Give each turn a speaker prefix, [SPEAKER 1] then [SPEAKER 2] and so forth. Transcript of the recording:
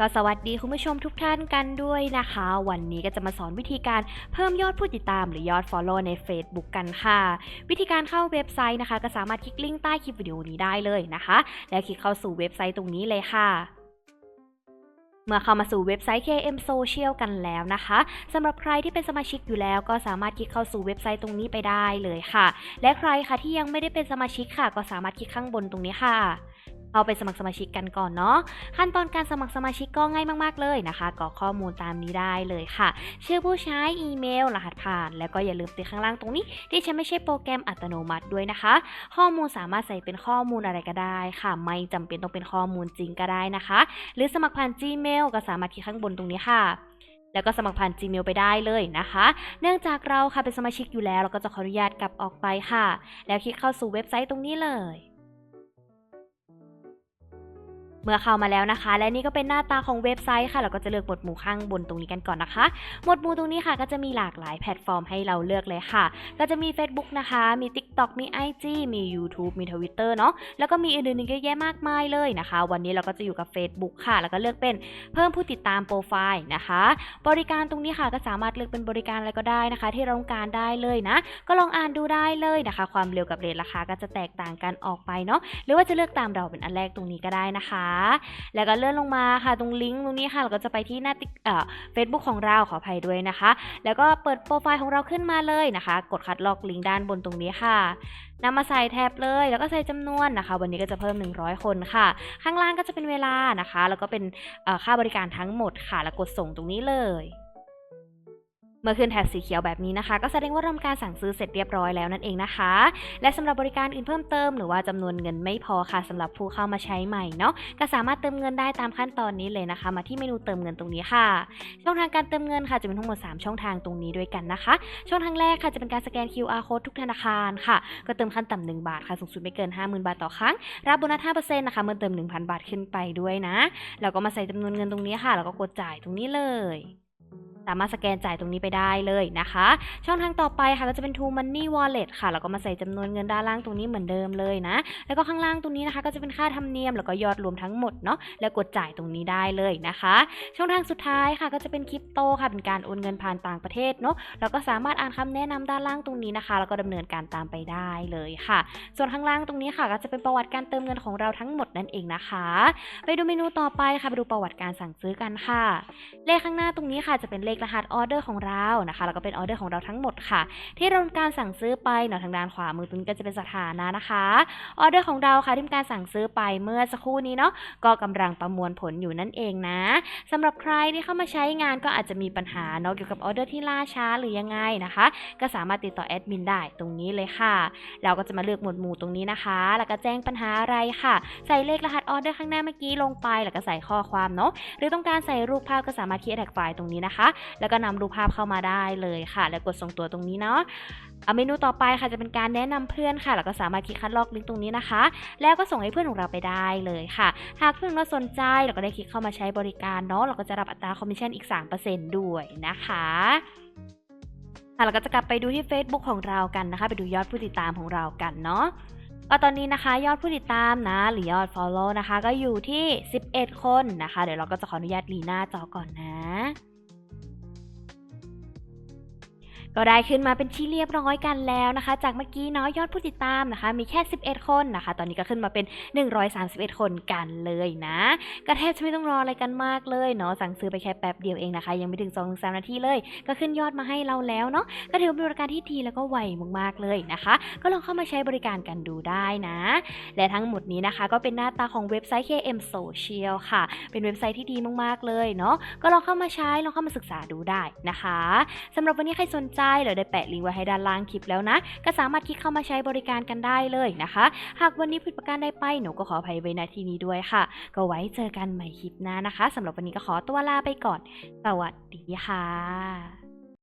[SPEAKER 1] ก็สวัสดีคุณผู้ชมทุกท่านกันด้วยนะคะ วันนี้ก็จะมาสอนวิธีการเพิ่มยอดผู้ติดตามหรือยอด Follow ใน Facebook กันค่ะ วิธีการเข้าเว็บไซต์นะคะ ก็สามารถคลิกลิงก์ใต้คลิปวิดีโอนี้ได้เลยนะคะ แล้วคลิกเข้าสู่เว็บไซต์ตรงนี้เลยค่ะเมื่อเข้ามาสู่เว็บไซต์ KM Social กันแล้วนะคะสำหรับใครที่เป็นสมาชิกอยู่แล้ว ก็สามารถคลิกเข้าสู่เว็บไซต์ตรงนี้ไปได้เลยค่ะ และใครค่ะที่ยังไม่ได้เป็นสมาชิกค่ะ ก็สามารถคลิกข้างบนตรงนี้ค่ะ เอาไปสมัครสมาชิกกันก่อนเนาะขั้นตอนการสมัครสมาชิกก็ง่ายมาก ๆ เลยนะคะกรอกข้อมูลตามนี้ได้เลยค่ะ ชื่อผู้ใช้อีเมล รหัสผ่าน แล้วก็อย่าลืมติดข้างล่างตรงนี้ ที่ฉันไม่ใช่โปรแกรมอัตโนมัติด้วยนะคะ ข้อมูลสามารถใส่เป็นข้อมูลอะไรก็ได้ค่ะ ไม่จำเป็นต้องเป็นข้อมูลจริงก็ได้นะคะ หรือสมัครผ่าน Gmail ก็สามารถคลิกข้างบนตรงนี้ค่ะแล้วก็สมัครผ่าน Gmail ไปได้เลยนะคะ เนื่องจากเราค่ะเป็นสมาชิกอยู่แล้ว เราก็จะขออนุญาตกลับออกไปค่ะ แล้วคลิกเข้าสู่เว็บไซต์ตรงนี้เลย เมื่อเข้ามาแล้วนะคะ และนี่ก็เป็นหน้าตาของเว็บไซต์ค่ะ เราก็จะเลือกหมวดหมู่ข้างบนตรงนี้กันก่อนนะคะ หมวดหมู่ตรงนี้ค่ะก็จะมีหลากหลายแพลตฟอร์มให้เราเลือกเลยค่ะ ก็จะมี Facebook นะคะ มี TikTok มี IG มี YouTube มี Twitter เนาะแล้วก็มีอื่นๆอีกเยอะแยะมากมายเลยนะคะ วันนี้เราก็จะอยู่กับ Facebook ค่ะ แล้วก็เลือกเป็นเพิ่มผู้ติดตามโปรไฟล์นะคะ บริการตรงนี้ค่ะก็สามารถเลือกเป็นบริการอะไรก็ได้นะคะ ที่เราต้องการได้เลยนะ ก็ลองอ่านดูได้เลยนะคะ ความเร็วกับเรทราคาก็จะแตกต่างกันออกไปเนาะหรือว่าจะเลือกตามเราเป็นอันแรกตรงนี้ก็ได้นะคะแล้วก็เลื่อนลงมาค่ะตรงลิงก์ตรงนี้ค่ะเราก็จะไปที่หน้าติ๊กเฟซบุ๊กของเราขออภัยด้วยนะคะ แล้วก็เปิดโปรไฟล์ของเราขึ้นมาเลยนะคะ กดคัดลอกลิงก์ด้านบนตรงนี้ค่ะนำมาใส่แท็บเลย แล้วก็ใส่จำนวนนะคะ วันนี้ก็จะเพิ่ม 100 คนค่ะ ข้างล่างก็จะเป็นเวลานะคะ แล้วก็เป็นค่าบริการทั้งหมดค่ะ แล้วกดส่งตรงนี้เลย มื่อขึ้นแถบสีเขียวแบบนี้นะคะ ก็แสดงว่าทำการสั่งซื้อเสร็จเรียบร้อยแล้วนั่นเองนะคะ และสำหรับบริการอื่นเพิ่มเติมหรือว่าจำนวนเงินไม่พอค่ะสำหรับผู้เข้ามาใช้ใหม่เนาะก็สามารถเติมเงินได้ตามขั้นตอนนี้เลยนะคะ มาที่เมนูเติมเงินตรงนี้ค่ะ ช่องทางการเติมเงินค่ะจะเป็นทั้งหมด 3 ช่องทางตรงนี้ด้วยกันนะคะ ช่องทางแรกค่ะจะเป็นการสแกน QR code ทุกธนาคารค่ะ ก็เติมขั้นต่ำ1บาทค่ะสูงสุดไม่เกิน 50,000 บาทต่อครั้ง รับโบนัส5%นะคะเมื่อเติม 1,000 บาทขึ้นไปด้วยนะ แล้วก็มาใส่จำนวนเงินตรงนี้ค่ะ แล้วก็กดจ่ายตรงนี้เลย สามารถสแกนจ่ายตรงนี้ไปได้เลยนะคะ ช่องทางต่อไปค่ะก็จะเป็น True Money Wallet ค่ะแล้วก็มาใส่จำนวนเงินด้านล่างตรงนี้เหมือนเดิมเลยนะ แล้วก็ข้างล่างตรงนี้นะคะ ก็จะเป็นค่าธรรมเนียมแล้วก็ยอดรวมทั้งหมดเนาะแล้วกดจ่ายตรงนี้ได้เลยนะคะ ช่องทางสุดท้ายค่ะก็จะเป็นคริปโตค่ะเป็นการโอนเงินผ่านต่างประเทศเนาะแล้วก็สามารถอ่านคำแนะนำด้านล่างตรงนี้นะคะ แล้วก็ดำเนินการตามไปได้เลยค่ะ ส่วนข้างล่างตรงนี้ค่ะ ก็จะเป็นประวัติการเติมเงินของเราทั้งหมดนั่นเองนะคะ ไปดูเมนูต่อไปค่ะไปดูประวัติการสั่งซื้อกันค่ะ เลขข้างหน้าตรงนี้ค่ะจะเป็นเลขรหัสออเดอร์ของเรานะคะ แล้วก็เป็นออเดอร์ของเราทั้งหมดค่ะ ที่เราทำการสั่งซื้อไปเนาะทางด้านขวามือตรงนี้ก็จะเป็นสถานะนะคะออเดอร์ของเราค่ะที่ทำการสั่งซื้อไปเมื่อสักครู่นี้เนาะก็กำลังประมวลผลอยู่นั่นเองนะสำหรับใครที่เข้ามาใช้งานก็อาจจะมีปัญหาเนาะเกี่ยวกับออเดอร์ที่ล่าช้าหรือยังไงนะคะ ก็สามารถติดต่อแอดมินได้ตรงนี้เลยค่ะ เราก็จะมาเลือกหมวดหมู่ตรงนี้นะคะ แล้วก็แจ้งปัญหาอะไรค่ะ ใส่เลขรหัสออเดอร์ข้างหน้าเมื่อกี้ลงไป แล้วก็ใส่ข้อความเนาะหรือต้องการใส่รูปภาพก็สามารถคลิกแท็กไฟล์ตรงนี้นะคะแล้วก็นำรูปภาพเข้ามาได้เลยค่ะ แล้วกดส่งตัวตรงนี้เนาะเอาเมนูต่อไปค่ะจะเป็นการแนะนำเพื่อนค่ะ แล้วก็สามารถคลิกคัดลอกลิงก์ตรงนี้นะคะ แล้วก็ส่งให้เพื่อนของเราไปได้เลยค่ะ หากเพื่อนเราสนใจเราก็ได้คลิกเข้ามาใช้บริการเนาะเราก็จะรับอัตราคอมมิชชั่นอีก 3%ด้วยนะคะค่ะเราก็จะกลับไปดูที่ Facebook ของเรากันนะคะ ไปดูยอดผู้ติดตามของเรากันเนาะก็ตอนนี้นะคะยอดผู้ติดตามนะ หรือยอด follow นะคะ ก็อยู่ที่ 11 คนนะคะ เดี๋ยวเราก็จะขออนุญาตรีหน้าจอก่อนนะ ก็ได้ขึ้นมาเป็นที่เรียบร้อยกันแล้วนะคะ จากเมื่อกี้เนาะยอดผู้ติดตามนะคะ มีแค่ 11 คนนะคะ ตอนนี้ก็ขึ้นมาเป็น 131 คนกันเลยนะก็แทบจะไม่ต้องรออะไรกันมากเลยเนาะสั่งซื้อไปแค่แป๊บเดียวเองนะคะ ยังไม่ถึง2 3นาทีเลย ก็ขึ้นยอดมาให้เราแล้วเนาะก็ถือว่าเป็นบริการที่ดีแล้วก็ไวมากๆเลยนะคะ ก็ลองเข้ามาใช้บริการกันดูได้นะ และทั้งหมดนี้นะคะ ก็เป็นหน้าตาของเว็บไซต์ KM Social ค่ะ เป็นเว็บไซต์ที่ดีมากๆเลยเนาะก็ลองเข้ามาใช้ลองเข้ามาศึกษาดูได้นะคะสำหรับวันนี้ใครสนใจได้เราได้แปะลิงก์ไว้ให้ด้านล่างคลิปแล้วนะ ก็สามารถคลิกเข้ามาใช้บริการกันได้เลยนะคะ หากวันนี้ผิดประการใดไปหนูก็ขออภัยไว้ณที่นี้ด้วยค่ะ ก็ไว้เจอกันใหม่คลิปหน้านะคะสำหรับวันนี้ก็ขอตัวลาไปก่อน สวัสดีค่ะ